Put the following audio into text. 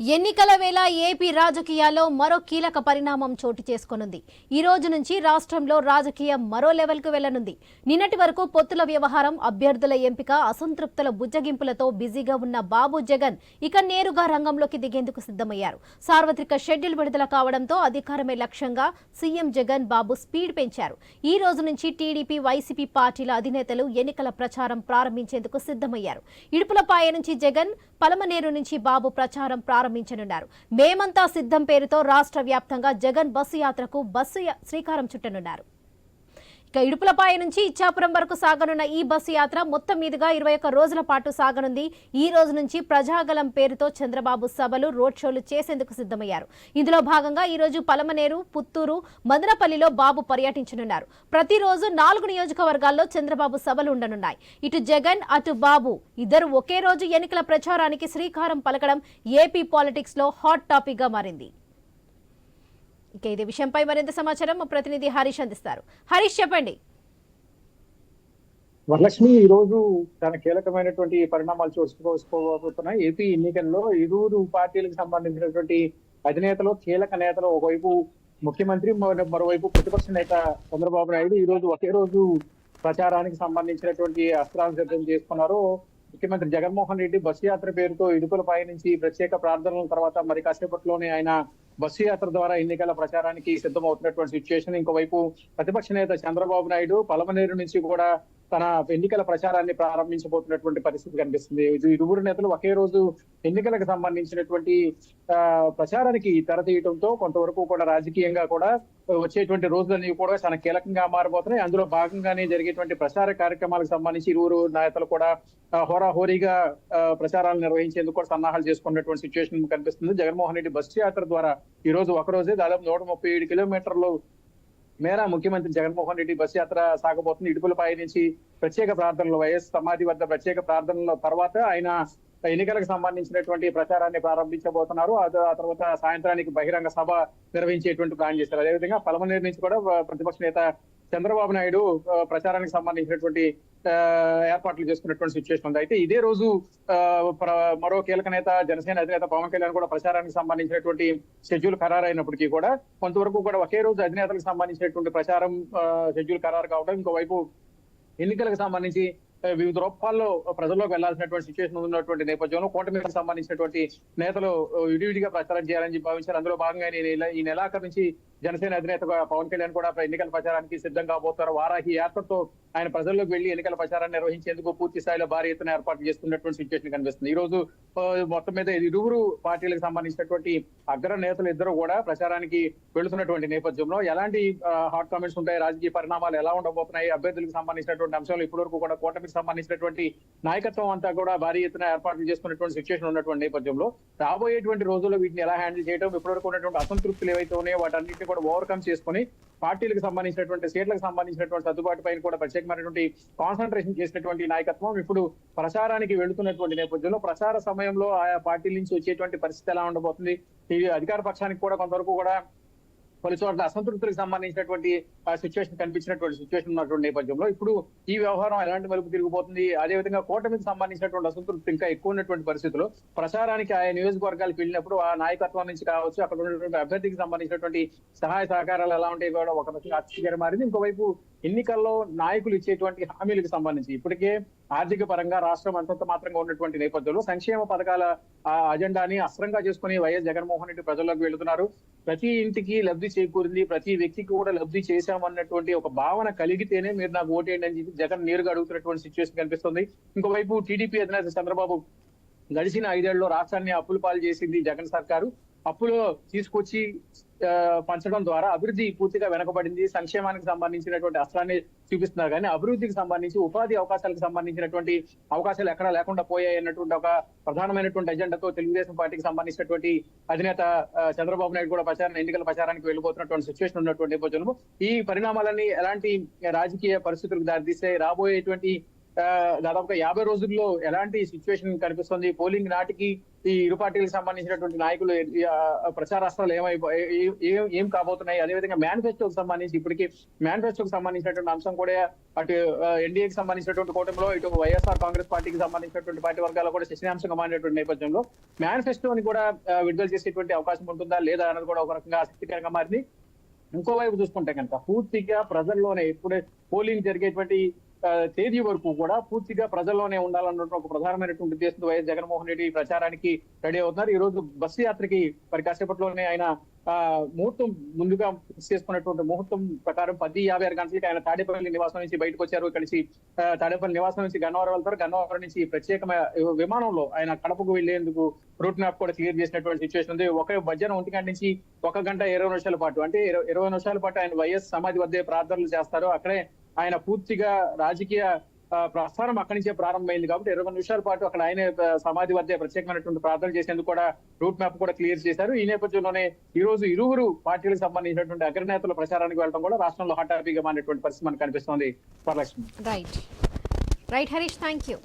ఎన్నికల వేళ ఏపీ రాజకీయాల్లో మరో కీలక పరిణామం చోటు చేసుకొనుంది. ఈ రోజు నుంచి రాష్ట్రంలో రాజకీయం మరో లెవెల్కు వెళ్ళనుంది నిన్నటి వరకు పొత్తుల వ్యవహారం అభ్యర్థుల ఎంపిక అసంతృప్తుల బుజ్జగింపులతో బిజీగా ఉన్న బాబు జగన్ ఇక నేరుగా రంగంలోకి దిగేందుకు సిద్ధమయ్యారు. సార్వత్రిక షెడ్యూల్ విడుదల కావడంతో అధికారమే లక్ష్యంగా సీఎం జగన్ బాబు స్పీడ్ పెంచారు. ఈ రోజు నుంచి టీడీపీ వైసీపీ పార్టీల అధినేతలు ఎన్నికల ప్రచారం ప్రారంభించేందుకు సిద్ధమయ్యారు. ఇడుపులపాయ నుంచి జగన్ పలమనేరు నుంచి బాబు ప్రచారం ప్రారంభించనున్నారు. మేమంతా సిద్ధం పేరుతో రాష్ట్ర వ్యాప్తంగా జగన్ బస్సు యాత్రకు బస్సు శ్రీకారం చుట్టనున్నారు. ఇక ఇడుపులపాయ నుంచి ఇచ్చాపురం వరకు సాగనున్న ఈ బస్సు యాత్ర మొత్తం మీదుగా ఇరవై ఒక్క రోజుల పాటు సాగనుంది. ఈ రోజు నుంచి ప్రజాగలం పేరుతో చంద్రబాబు సభలు రోడ్ షోలు చేసేందుకు సిద్ధమయ్యారు. ఇందులో భాగంగా ఈ రోజు పలమనేరు పుత్తూరు మదనపల్లిలో బాబు పర్యటించనున్నారు. ప్రతిరోజు నాలుగు నియోజకవర్గాల్లో చంద్రబాబు సభలు ఉండనున్నాయి. ఇటు జగన్ అటు బాబు. ఇద్దరు ఒకే రోజు ఎన్నికల ప్రచారానికి శ్రీకారం పలకడం ఏపీ పాలిటిక్స్లో హాట్ టాపిక్గా మారింది. ఇక ఇదే విషయంపై మరింత సమాచారం మా ప్రతినిధి హరీష్ అందిస్తారు. హరీష్ చెప్పండి. వరలక్ష్మి ఈ రోజు తన కీలకమైనటువంటి పరిణామాలు చూసుకోబోతున్నాయి. ఏపీ ఎన్నికల్లో ఇరువురు పార్టీలకు సంబంధించినటువంటి అధినేతలు కీలక నేతలు ఒకవైపు ముఖ్యమంత్రి మరోవైపు ప్రతిపక్ష నేత చంద్రబాబు నాయుడు ఈ రోజు ఒకే రోజు ప్రచారానికి సంబంధించినటువంటి అస్త్రాలు సిద్ధం చేసుకున్నారు. ముఖ్యమంత్రి జగన్మోహన్ రెడ్డి బస్సు యాత్ర పేరుతో ఇడుపులపై నుంచి ప్రత్యేక ప్రార్థనల తర్వాత మరి కాసేపట్లోనే ఆయన బస్సు యాత్ర ద్వారా ఎన్నికల ప్రచారానికి సిద్ధమవుతున్నటువంటి సిచ్యువేషన్ ఇంకోవైపు ప్రతిపక్ష నేత చంద్రబాబు నాయుడు పలమనేరు నుంచి కూడా తన ఎన్నికల ప్రచారాన్ని ప్రారంభించబోతున్నటువంటి పరిస్థితి కనిపిస్తుంది. ఇది ఇరువురు నేతలు ఒకే రోజు ఎన్నికలకు సంబంధించినటువంటి ప్రచారానికి తెరతీయటంతో కొంతవరకు కూడా రాజకీయంగా కూడా వచ్చేటువంటి రోజులన్నీ కూడా చాలా కీలకంగా మారబోతున్నాయి. అందులో భాగంగానే జరిగేటువంటి ప్రచార కార్యక్రమాలకు సంబంధించి ఇరువురు నేతలు కూడా హోరాహోరీగా ప్రచారాలు నిర్వహించేందుకు కూడా సన్నాహాలు చేసుకున్నటువంటి సిచ్యువేషన్ కనిపిస్తుంది. జగన్మోహన్ రెడ్డి బస్సు యాత్ర ద్వారా ఈ రోజు ఒక రోజే దాదాపు నూట ముప్పై ఏడు కిలోమీటర్లు మేర ముఖ్యమంత్రి జగన్మోహన్ రెడ్డి బస్ యాత్ర సాగబోతుంది. ఇడుపులపై నుంచి ప్రత్యేక ప్రార్థనలు వైఎస్ సమాధి వద్ద ప్రత్యేక ప్రార్థనల తర్వాత ఆయన ఎన్నికలకు సంబంధించినటువంటి ప్రచారాన్ని ప్రారంభించబోతున్నారు. ఆ- తర్వాత సాయంత్రానికి బహిరంగ సభ నిర్వహించేటువంటి ప్లాన్ చేశారు. అదేవిధంగా పలమనేరు నుంచి కూడా ప్రతిపక్ష నేత చంద్రబాబు నాయుడు ప్రచారానికి సంబంధించినటువంటి ఏర్పాట్లు చేసుకున్నటువంటి సిచ్యువేషన్ ఉంది. అయితే ఇదే రోజు మరో కీలక నేత జనసేన అధినేత పవన్ కళ్యాణ్ కూడా ప్రచారానికి సంబంధించినటువంటి షెడ్యూల్ ఖరారైనప్పటికీ కూడా కొంతవరకు కూడా ఒకే రోజు అధినేతలకు సంబంధించినటువంటి ప్రచారం షెడ్యూల్ ఖరారు కావడం ఇంకోవైపు ఎన్నికలకు సంబంధించి వివిధ రూపాల్లో ప్రజల్లోకి వెళ్ళాల్సినటువంటి సిచ్యువేషన్ ఉన్నటువంటి నేపథ్యంలో కూటమికి సంబంధించినటువంటి నేతలు విడివిడిగా ప్రచారం చేయాలని భావించారు. అందులో భాగంగా ఈ నెల- ఈ నెలాఖరు నుంచి జనసేన అధినేత పవన్ కళ్యాణ్ కూడా ఎన్నికల ప్రచారానికి సిద్ధం కాబోతారు వారాహి యాత్రతో ఆయన ప్రజల్లోకి వెళ్ళి ఎన్నికల ప్రచారాన్ని నిర్వహించేందుకు పూర్తి స్థాయిలో భారీ ఎత్తున ఏర్పాటు చేస్తున్నటువంటి సిచ్యువేషన్ కనిపిస్తుంది. ఈ రోజు మొత్తం మీద ఇరువురు పార్టీలకు సంబంధించినటువంటి అగ్ర నేతలు ఇద్దరు కూడా ప్రచారానికి వెళుతున్నటువంటి నేపథ్యంలో ఎలాంటి హాట్ కామెంట్స్ ఉంటాయి? రాజకీయ పరిణామాలు ఎలా ఉండబోతున్నాయి? అభ్యర్థులకు సంబంధించినటువంటి అంశాలు ఇప్పటివరకు కూడా కూటమికి సంబంధించినటువంటి నాయకత్వం అంతా కూడా భారీ ఎత్తున ఏర్పాట్లు చేసుకున్నటువంటి సిచ్యువేషన్ ఉన్నటువంటి నేపథ్యంలో రాబోయేటువంటి రోజుల్లో వీటిని ఎలా హ్యాండిల్ చేయడం ఇప్పటివరకు ఉన్నటువంటి అసంతృప్తులు ఏవైతే ఉన్నాయో వాటన్నిటిని కూడా ఓవర్కమ్ చేసుకుని పార్టీలకు సంబంధించినటువంటి సీట్లకు సంబంధించినటువంటి సర్దుబాటు పైన కూడా ప్రత్యేకమైనటువంటి కాన్సన్ట్రేషన్ చేసినటువంటి నాయకత్వం ఇప్పుడు ప్రచారానికి వెళుతున్నటువంటి నేపథ్యంలో ప్రచార సమయంలో ఆయా పార్టీల నుంచి వచ్చేటువంటి పరిస్థితి ఎలా ఉండబోతుంది? ఈ అధికార పక్షానికి కూడా కొంతవరకు కూడా పలు చోట్ల అసంతృప్తులకు సంబంధించినటువంటి సిచ్యువేషన్ కనిపించినటువంటి సిచ్యువేషన్ ఉన్నటువంటి నేపథ్యంలో ఇప్పుడు ఈ వ్యవహారం ఎలాంటి మలుపు తిరిగిపోతుంది? అదేవిధంగా కూటమికి సంబంధించినటువంటి అసంతృప్తి ఇంకా ఎక్కువ ఉన్నటువంటి పరిస్థితుల్లో ప్రచారానికి ఆయా నియోజకవర్గాలకు వెళ్ళినప్పుడు ఆ నాయకత్వం నుంచి కావచ్చు అక్కడ ఉన్నటువంటి అభ్యర్థికి సంబంధించినటువంటి సహాయ సహకారాలు ఎలా ఉంటాయి కూడా ఒక రకంగా మారింది. ఇంకోవైపు ఎన్నికల్లో నాయకులు ఇచ్చేటువంటి హామీలకు సంబంధించి ఇప్పటికే ఆర్థిక పరంగా రాష్ట్రం అంతంత మాత్రంగా ఉన్నటువంటి నేపథ్యంలో సంక్షేమ పథకాల ఆ అజెండాని అస్త్రంగా చేసుకుని వైఎస్ జగన్మోహన్ రెడ్డి ప్రజల్లోకి వెళ్తున్నారు. ప్రతి ఇంటికి లబ్ధి చేకూరింది ప్రతి వ్యక్తికి కూడా లబ్ధి చేశామన్నటువంటి ఒక భావన కలిగితేనే మీరు నాకు ఓటేయండి అని చెప్పి జగన్ నేరుగా అడుగుతున్నటువంటి సిచ్యువేషన్ కనిపిస్తుంది. ఇంకోవైపు టీడీపీ అధినేత చంద్రబాబు గడిచిన ఐదేళ్ళలో రాష్ట్రాన్ని అప్పుల పాలు చేసింది జగన్ సర్కారు. అప్పులు తీసుకొచ్చి పంచడం ద్వారా అభివృద్ధి పూర్తిగా వెనకబడింది. సంక్షేమానికి సంబంధించినటువంటి అస్త్రాన్ని చూపిస్తున్నారు. కానీ అభివృద్ధికి సంబంధించి ఉపాధి అవకాశాలకు సంబంధించినటువంటి అవకాశాలు ఎక్కడా లేకుండా పోయాయి అన్నటువంటి ఒక ప్రధానమైనటువంటి ఎజెండాతో తెలుగుదేశం పార్టీకి సంబంధించినటువంటి అధినేత చంద్రబాబు నాయుడు కూడా ప్రచారం ఎన్నికల ప్రచారానికి వెళ్ళిపోతున్నటువంటి సిచ్యువేషన్ ఉన్నటువంటి నేపథ్యంలో ఈ పరిణామాలన్నీ ఎలాంటి రాజకీయ పరిస్థితులకు దారితీస్తే రాబోయేటువంటి దాదాపుగా యాభై రోజుల్లో ఎలాంటి సిచ్యువేషన్ కనిపిస్తుంది? పోలింగ్ నాటికి ఈ ఇరు పార్టీలకు సంబంధించినటువంటి నాయకులు ప్రచారాస్త్రాలు ఏమైపో ఏం కాబోతున్నాయి? అదేవిధంగా మేనిఫెస్టోకి సంబంధించి ఇప్పటికీ మేనిఫెస్టోకి సంబంధించినటువంటి అంశం కూడా అటు ఎన్డీఏకి సంబంధించినటువంటి కూటమిలో ఇటు వైఎస్ఆర్ కాంగ్రెస్ పార్టీకి సంబంధించినటువంటి పార్టీ వర్గాలు కూడా చర్చనీయాంశంగా మారినటువంటి నేపథ్యంలో మేనిఫెస్టోని కూడా విడుదల చేసేటువంటి అవకాశం ఉంటుందా లేదా అన్నది కూడా ఒక రకంగా ఆసక్తికరంగా మారింది. ఇంకోవైపు చూసుకుంటే కనుక పూర్తిగా ప్రజల్లోనే ఇప్పుడే పోలింగ్ జరిగేటువంటి తేదీ వరకు కూడా పూర్తిగా ప్రజల్లోనే ఉండాలన్న ఒక ప్రధానమైనటువంటి ఉద్దేశంతో వైఎస్ జగన్మోహన్ రెడ్డి ప్రచారానికి రెడీ అవుతున్నారు. ఈ రోజు బస్సు యాత్రకి మరి కాసేపట్లోనే ఆయన ఆ ముహూర్తం ముందుగా ఫిక్స్ చేసుకున్నటువంటి ముహూర్తం ప్రకారం పది యాభై ఆరు గంటలకి ఆయన తాడేపల్లి నివాసం నుంచి బయటకు వచ్చారు. కలిసి తాడేపల్లి నివాసం నుంచి గన్నవరం వెళ్తారు. గన్నవరం నుంచి ప్రత్యేకమైన విమానంలో ఆయన కడపకు వెళ్ళేందుకు రూట్ మ్యాప్ కూడా క్లియర్ చేసినటువంటి సిచ్యువేషన్ ఉంది. ఒక మధ్యాహ్నం ఒంటి గంట నుంచి ఒక గంట ఇరవై నిమిషాల పాటు అంటే ఇరవై ఇరవై నిమిషాల పాటు ఆయన వైఎస్ సమాధి వద్దే ప్రార్థనలు చేస్తారు. అక్కడే ఆయన పూర్తిగా రాజకీయ ప్రస్థానం అక్కడి నుంచే ప్రారంభమైంది కాబట్టి ఇరవై నిమిషాల పాటు అక్కడ ఆయన సమాధి వద్ద ప్రత్యేకమైనటువంటి ప్రార్థన చేసేందుకు కూడా రూట్ మ్యాప్ కూడా క్లియర్ చేశారు. ఈ నేపథ్యంలోనే ఈ రోజు ఇరువురు పార్టీలకు సంబంధించినటువంటి అగ్రనేతల ప్రచారానికి వెళ్ళడం కూడా రాష్ట్రంలో హాట్ టాపిక్గా మారినటువంటి పరిస్థితి మనకు కనిపిస్తోంది. Varalakshmi. Right right Harish thank you